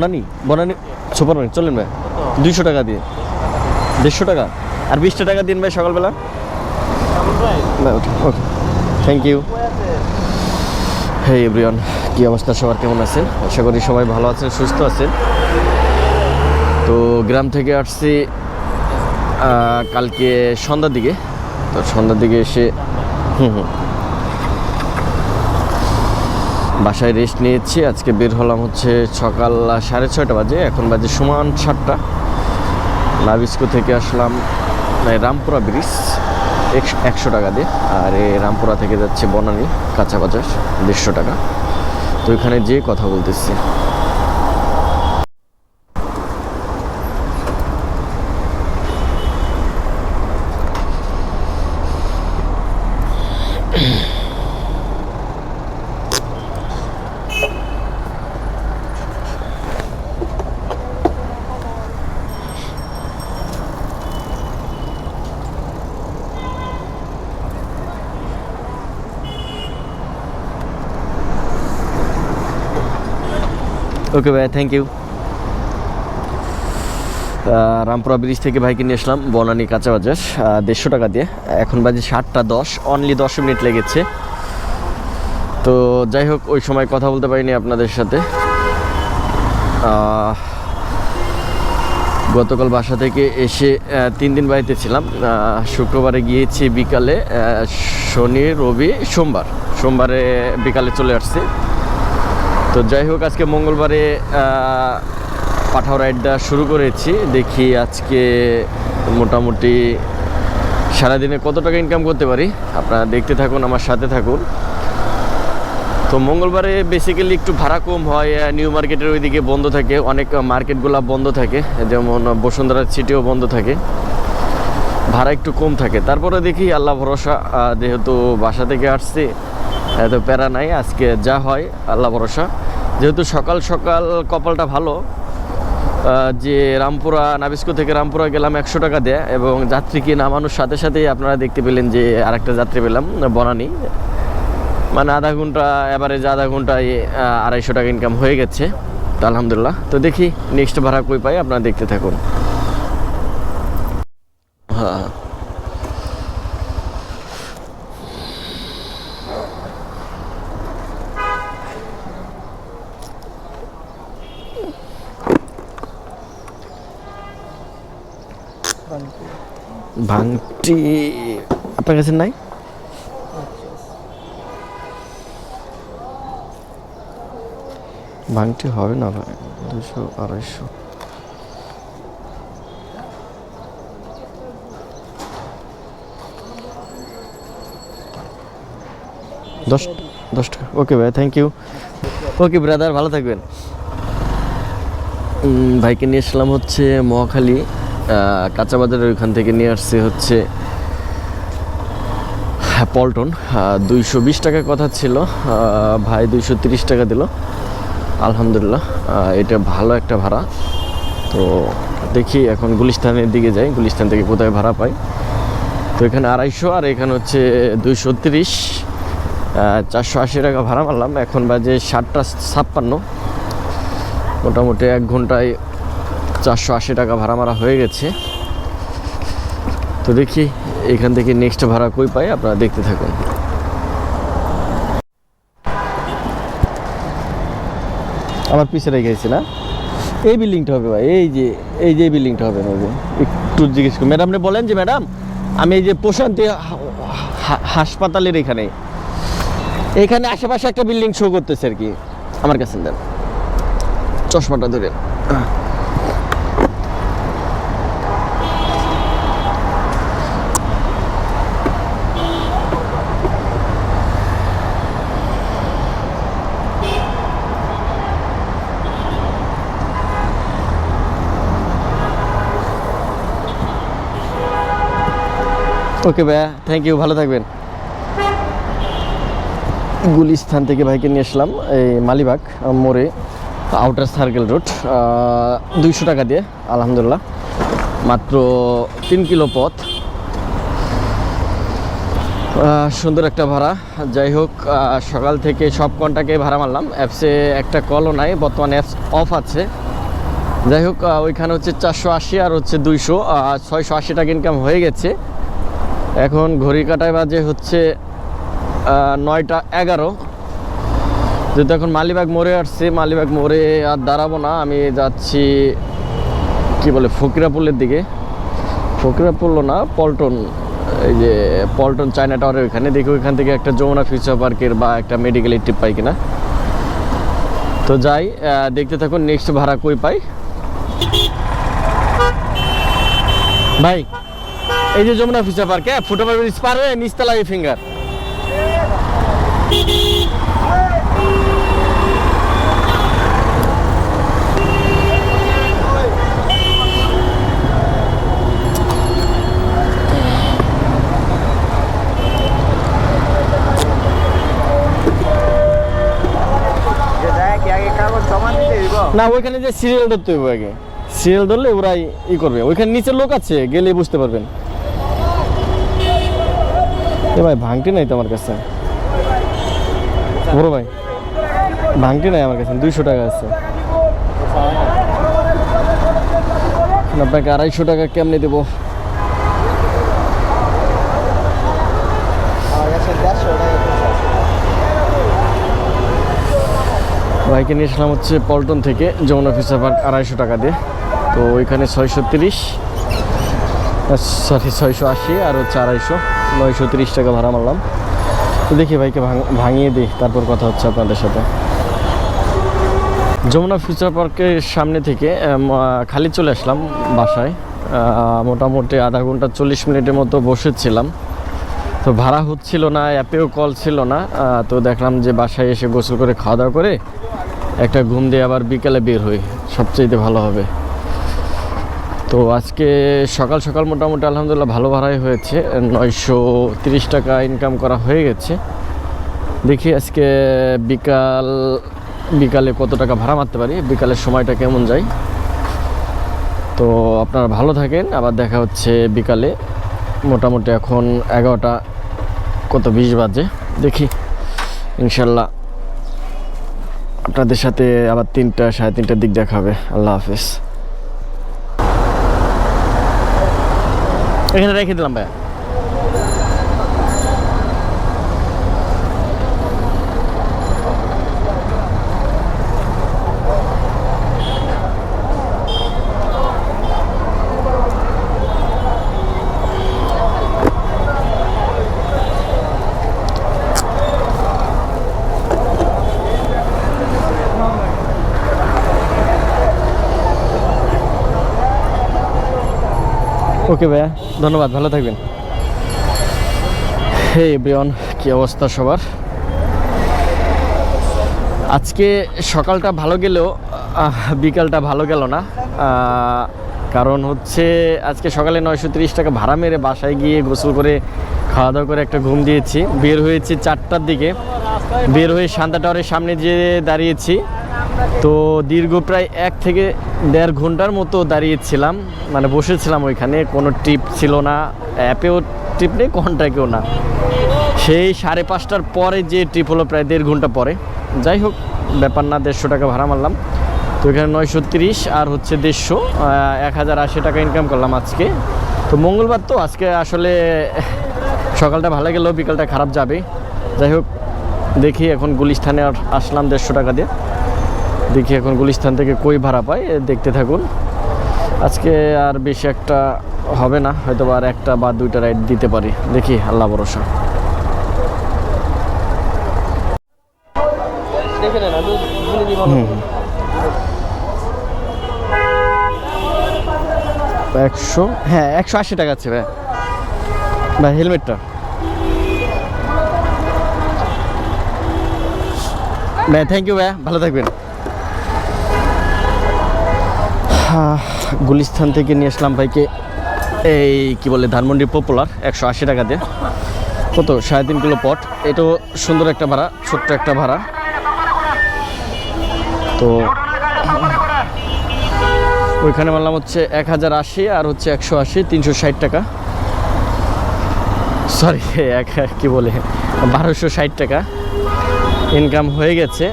Banani Banani super market চলেন ভাই। দুইশো টাকা দিয়ে। দেড়শো টাকা। আর বিশটা টাকা দিন ভাই সকালবেলা। Okay thank you hey everyone কী অবস্থা? সবার কেমন আছেন? আশা করি সবাই ভালো আছেন, সুস্থ আছেন। তো গ্রাম থেকে আসছি কালকে সন্ধ্যার দিকে। তো সন্ধ্যার দিকে এসে, হুম হুম। বাসায় রেস্ট নিয়েছি। আজকে বের হলাম হচ্ছে সকাল সাড়ে ছয়টা বাজে। এখন বাজে সমান সাতটা। লাভিস্কো থেকে আসলাম রামপুরা ব্রিজ, একশ- টাকা দিয়ে। আর এই রামপুরা থেকে যাচ্ছে বনানী, কাঁচা বাজার, দেড়শো টাকা। তো ওইখানে যেয়ে কথা বলতেছি। ওকে ভাই থ্যাংক ইউ রামপুরা ব্রিজ থেকে ভাইকে নিয়ে আসলাম, বনানি কাঁচা বাজার দেড়শো টাকা দিয়ে। এখন বাজে সাতটা দশ অনলি দশ মিনিট লেগেছে। তো যাই হোক, ওই সময় কথা বলতে পারিনি আপনাদের সাথে। গতকাল বাসা থেকে এসে তিন দিন বাড়িতে ছিলাম। শুক্রবারে গিয়েছি বিকালে শনি, রবি, সোমবার। সোমবারে বিকালে চলে আসছি। তো যাই হোক, আজকে মঙ্গলবারে পাঠাও রাইডটা শুরু করেছি। দেখি আজকে মোটামুটি সারাদিনে কত টাকা ইনকাম করতে পারি? আপনারা দেখতে থাকুন, আমার সাথে থাকুন। তো মঙ্গলবারে বেসিক্যালি একটু ভাড়া কম হয় নিউ মার্কেটের ওইদিকে বন্ধ থাকে। অনেক মার্কেটগুলো বন্ধ থাকে, যেমন বসুন্ধরা সিটিও বন্ধ থাকে। ভাড়া একটু কম থাকে। তারপরে দেখি, আল্লাহ ভরসা যেহেতু বাসা থেকে আসছি এত প্যারা নাই, আজকে যা হয়, আল্লাহ ভরসা। যেহেতু সকাল সকাল কপালটা ভালো যে রামপুরা, নাবিস্কো থেকে রামপুরা গেলাম একশো টাকা দেয় এবং যাত্রীকে নামানোর সাথে সাথেই আপনারা দেখতে পেলেন যে আরেকটা যাত্রী পেলাম, বনানি। মানে আধা ঘণ্টা অ্যাভারেজ আধা ঘন্টায় আড়াইশো টাকা ইনকাম হয়ে গেছে, তো আলহামদুলিল্লাহ। তো দেখি নেক্সট ভাড়া কই পাই, আপনারা দেখতে থাকুন। ভাঙটি আপনার কাছে নাই? ভাঙটি হবে না ভাই দুশো আড়াইশো। দশ দশ টাকা। ওকে ভাই থ্যাংক ইউ ওকে ব্রাদার ভালো থাকবেন। ভাইকে নিয়ে আসলাম হচ্ছে মহাখালী। আহ, কাঁচা বাজারের ওইখান থেকে নিয়ে আসছে হচ্ছে হ্যাঁ, পল্টন। দুইশো বিশ টাকার কথা ছিল। ভাই দুইশো তিরিশ টাকা দিল। আলহামদুলিল্লাহ। এটা ভালো একটা ভাড়া। তো দেখি এখন গুলিস্তানের দিকে যাই। গুলিস্তান থেকে কোথায় ভাড়া পাই? তো এখানে আড়াইশো আর এখানে হচ্ছে দুইশো তিরিশ। চারশো আশি টাকা ভাড়া মারলাম। এখন বাজে সাতটা ছাপ্পান্ন। মোটামুটি এক ঘন্টায় চারশো আশি টাকা ভাড়া মারা হয়ে গেছে। তো দেখি এখান থেকে নেক্সট ভাড়া কই পাই, আপনারা দেখতে থাকুন। আমার পিছনে গেছি না? এই বিল্ডিংটা হবে ভাই, এই যে এই যে বিল্ডিংটা হবে হবে একটু জিজ্ঞেস করুন। ম্যাডামনে বলেন যে, ম্যাডাম, আমি এই যে প্রশান্তি হাসপাতালের এখানে এখানে আশেপাশে একটা বিল্ডিং শো করতেছে আর কি, আমার কাছে দেন। চশমাটা ধরে ওকে ভাইয়া থ্যাংক ইউ ভালো থাকবেন। গুলিস্থান থেকে ভাইকে নিয়ে আসলাম, এই মালিবাগ, মোড়ে আউটার সার্কেল রোড দুইশো টাকা দিয়ে, আলহামদুলিল্লাহ। মাত্র তিন কিলো পথ। সুন্দর একটা ভাড়া। যাই হোক সকাল থেকে সব কন্টাকে ভাড়া মারলাম। অ্যাপসে একটা কলও নাই, বর্তমানে অ্যাপস অফ আছে। যাই হোক ওইখানে হচ্ছে চারশো আশি আর হচ্ছে দুইশো ছয়শো আশি টাকা ইনকাম হয়ে গেছে। এখন ঘড়ি কাটায় বাজে হচ্ছে নয়টা এগারো। যেহেতু এখন মালিবাগ মোড়ে আসছি, মালিবাগ মোড়ে আর দাঁড়াবো না। আমি যাচ্ছি, কি বলে, ফকিরাপুলের দিকে। ফকিরাপুল না, পল্টন, এই যে পল্টন চায়না টাওয়ারের ওইখানে। দেখি ওইখান থেকে একটা যমুনা ফিউচার পার্কের বা একটা মেডিকেল ট্রিপ পাই কিনা। তো যাই দেখতে থাকুন, নেক্সট ভাড়া কই পাই। ভাই এই যে Jamuna future park foot over bridge পার নিচতলা এই ফিঙ্গার না, ওইখানে যে সিরিয়াল ধরতে হবে আগে। সিরিয়াল ধরলে ওরাই ই করবে। ওইখানে নিচে লোক আছে গেলে বুঝতে পারবেন। এ ভাই ভাঙটি নাই তো আমার কাছে। বড় ভাই ভাঙটি নাই আমার কাছে, দুইশো টাকা আছে। আপনাকে আড়াইশো টাকা কেমনে দেবো? বাইকে নিয়ে আসলাম হচ্ছে পল্টন থেকে, যমুনা ফিসার পার্ক, আড়াইশো টাকা দিয়ে। তো ওইখানে ছয়শো তিরিশ সরি, ছয়শো আশি আর হচ্ছে আড়াইশো। নয়শো তিরিশ টাকা ভাড়া মারলাম। তো দেখি ভাইকে ভাঙ- ভাঙিয়ে দিই, তারপর কথা হচ্ছে আপনাদের সাথে। যমুনা ফিউচার পার্কের সামনে থেকে খালি চলে আসলাম বাসায়। মোটামুটি আধা ঘণ্টা চল্লিশ মিনিটের মতো বসেছিলাম। তো ভাড়া হচ্ছিল না, অ্যাপেও কল ছিল না। তো দেখলাম যে বাসায় এসে গোসল করে খাওয়া দাওয়া করে একটা ঘুম দিয়ে আবার বিকেলে বের হই। সবচেয়ে ভালো হবে। তো আজকে সকাল সকাল মোটামুটি আলহামদুলিল্লাহ ভালো ভাড়াই হয়েছে। নয়শো তিরিশ টাকা ইনকাম করা হয়ে গেছে। দেখি আজকে বিকাল, বিকালে কত টাকা ভাড়া মারতে পারি? বিকালের সময়টা কেমন যায়? তো আপনারা ভালো থাকেন। আবার দেখা হচ্ছে বিকালে। মোটামুটি এখন এগারোটা, কত বিশ বাজে? দেখি। ইনশাল্লাহ আপনাদের সাথে আবার তিনটা, সাড়ে তিনটার দিক দেখা হবে। আল্লাহ হাফেজ। এখানে রেখে দিলাম ভাইয়া। ওকে ভাইয়া। ধন্যবাদ, ভালো থাকবেন। হে ব্রিয়ন কি অবস্থা সবার? আজকে সকালটা ভালো গেলেও বিকালটা ভালো গেল না। কারণ হচ্ছে আজকে সকালে নয়শো তিরিশ টাকা ভাড়া মেরে বাসায় গিয়ে গোসল করে খাওয়া দাওয়া করে একটা ঘুম দিয়েছি। বের হয়েছি চারটার দিকে। বের হয়ে শান্তা টাওয়ারের সামনে যে দাঁড়িয়েছি। তো দীর্ঘ প্রায় এক থেকে দেড় ঘণ্টার মতো দাঁড়িয়েছিলাম মানে বসেছিলাম ওইখানে, কোনো ট্রিপ ছিল না, অ্যাপেও ট্রিপ নেই কন্ট্রাক্টেও না। সেই সাড়ে পাঁচটার পরে যে ট্রিপ হলো প্রায় দেড় ঘণ্টা পরে। যাই হোক, ব্যাপার না, দেড়শো টাকা ভাড়া মারলাম। তো এখানে নয়শো তিরিশ আর হচ্ছে দেড়শো এক হাজার আশি টাকা ইনকাম করলাম আজকে। তো মঙ্গলবার তো, আজকে আসলে সকালটা ভালো গেলেও বিকালটা খারাপ যাবে। যাই হোক, দেখি এখন গুলিস্থানে আসলাম দেড়শো টাকা দিয়ে। দেখি এখন গুলিস্তান থেকে কই ভাড়া পাই দেখতে থাকুন। আজকে আর বেশি একটা হবে না হয়তো বা আর একটা বা দুইটা রাইড দিতে পারি। দেখি আল্লাহ ভরসা। একশো? হ্যাঁ একশো আশি টাকা আছে ভাই। ভাই হেলমেটটা। ভাই থ্যাংক ইউ ভাইয়া ভালো থাকবেন। আহ, গুলিস্তান থেকে নিয়ে আসলাম ভাইকে। এই কি বলে ধানমন্ডি পপুলার একশো আশি টাকা দিয়ে। কত? সাড়ে তিন কিলো পট। এটাও সুন্দর একটা ভাড়া ছোট্ট একটা ভাড়া। তো ওইখানে মারলাম হচ্ছে এক হাজার আশি আর হচ্ছে একশো আশি তিনশো ষাট টাকা। সরি এক কি বলে বারোশো ষাট টাকা। ইনকাম হয়ে গেছে।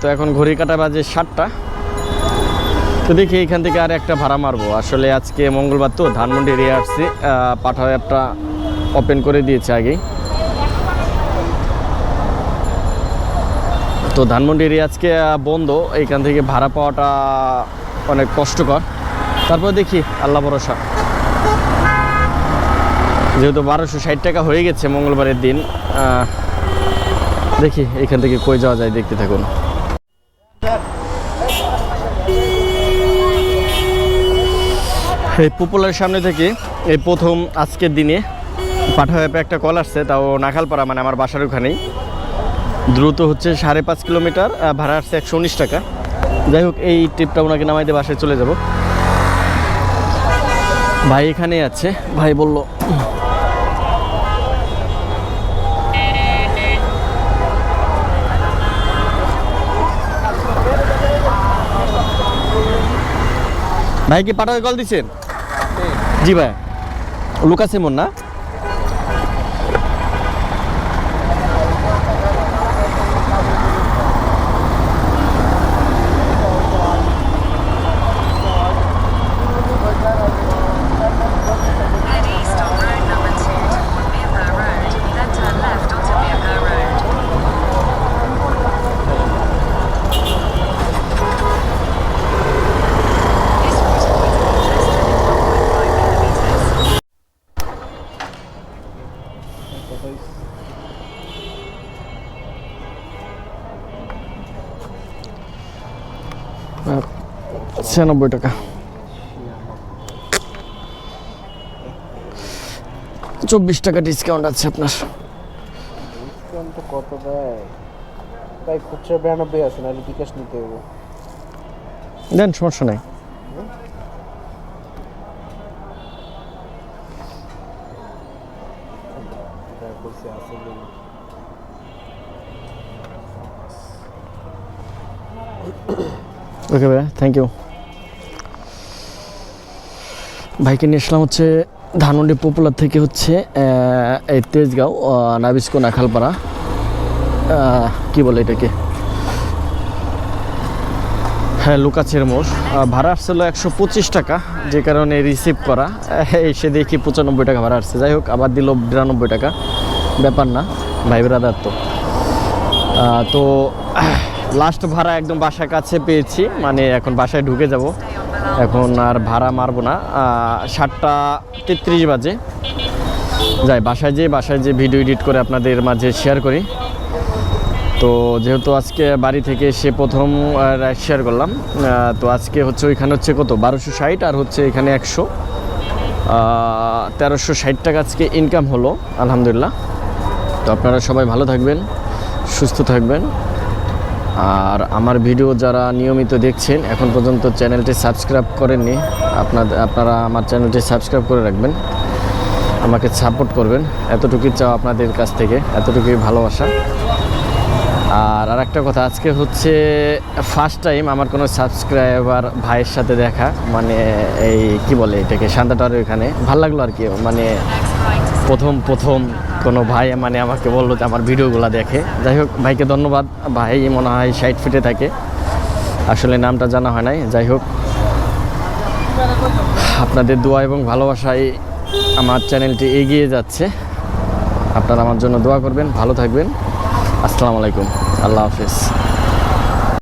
তো এখন ঘড়ি কাটা বাজে সাতটা। তো দেখি এখান থেকে আর একটা ভাড়া মারবো। আসলে আজকে মঙ্গলবার তো, ধানমন্ডি এরিয়া আসছি পাঠাও অ্যাপটা ওপেন করে দিয়েছে আগেই। তো ধানমন্ডি এরিয়া আজকে বন্ধ এইখান থেকে ভাড়া পাওয়াটা অনেক কষ্টকর। তারপর দেখি, আল্লাহ ভরসা। যেহেতু বারোশো ষাট টাকা হয়ে গেছে মঙ্গলবারের দিন দেখি এখান থেকে কই যাওয়া যায়, দেখতে থাকুন। এই পপুলার সামনে থেকে এই প্রথম আজকের দিনে পাঠা একটা কল আসছে, তাও নাখালপাড়া মানে আমার বাসার ওখানেই। দ্রুত হচ্ছে সাড়ে পাঁচ কিলোমিটার ভাড়া আসছে একশো উনিশ টাকা। যাই হোক, এই ট্রিপটা ওনাকে নামাই দিয়ে বাসায় চলে যাব। ভাই এখানেই আছে। ভাই বলল, ভাই কি পাঠাকে কল দিচ্ছেন? জি ভাই। লুকাস এমন না? ছিয়ানব্বই টাকা। চব্বিশ টাকা ডিসকাউন্ট আছে আপনার। ডিসকাউন্ট কত খুচরা বিরানব্বই আছে নাহলে বিকাশ নিতে হবে। দেন সমস্যা নেই। ওকে ভাইয়া থ্যাংক ইউ ভাইকে নিয়ে আসলাম হচ্ছে ধানমন্ডি পপুলার থেকে হচ্ছে এই তেজগাঁও নাবিস্কো নাখালপাড়া কি বলে এটাকে? হ্যাঁ লুকাচের মোষ ভাড়া আসছিল একশো পঁচিশ টাকা, যে কারণে রিসিভ করা। এসে দেখি পঁচানব্বই টাকা ভাড়া আসছে। যাই হোক, আবার দিল বিরানব্বই টাকা। ব্যাপার না ভাই ব্রাদার তো তো লাস্ট ভাড়া একদম বাসার কাছে পেয়েছি মানে এখন বাসায় ঢুকে যাব। এখন আর ভাড়া মারবো না। সাতটা তেত্রিশ বাজে। যাই, বাসায় যেয়ে, বাসায় যে ভিডিও এডিট করে আপনাদের মাঝে শেয়ার করি। তো যেহেতু আজকে বাড়ি থেকে সে প্রথম শেয়ার করলাম তো আজকে হচ্ছে ওইখানে হচ্ছে কত? বারোশো ষাট আর হচ্ছে এখানে একশো। তেরোশো ষাট টাকা আজকে ইনকাম হলো, আলহামদুলিল্লাহ। তো আপনারা সবাই ভালো থাকবেন, সুস্থ থাকবেন। আর আমার ভিডিও যারা নিয়মিত দেখছেন এখন পর্যন্ত চ্যানেলটি সাবস্ক্রাইব করেননি আপনাদের আপনারা আমার চ্যানেলটি সাবস্ক্রাইব করে রাখবেন আমাকে সাপোর্ট করবেন। এতটুকুই চাও আপনাদের কাছ থেকে এতটুকুই ভালোবাসা। আর আর একটা কথা আজকে হচ্ছে ফার্স্ট টাইম আমার কোনো সাবস্ক্রাইবার ভাইয়ের সাথে দেখা মানে এই কি বলে এটাকে শান্তাটার ওইখানে ভালো লাগল আর কি মানে প্রথম প্রথম কোনো ভাই মানে আমাকে বলল যে আমার ভিডিওগুলো দেখে। যাই হোক, ভাইকে ধন্যবাদ। ভাই মনে হয় সাইড ফিটে থাকে। আসলে নামটা জানা হয় নাই। যাই হোক, আপনাদের দোয়া এবং ভালোবাসায় আমার চ্যানেলটি এগিয়ে যাচ্ছে। আপনারা আমার জন্য দোয়া করবেন, ভালো থাকবেন। আসসালামু আলাইকুম। আল্লাহ হাফিজ।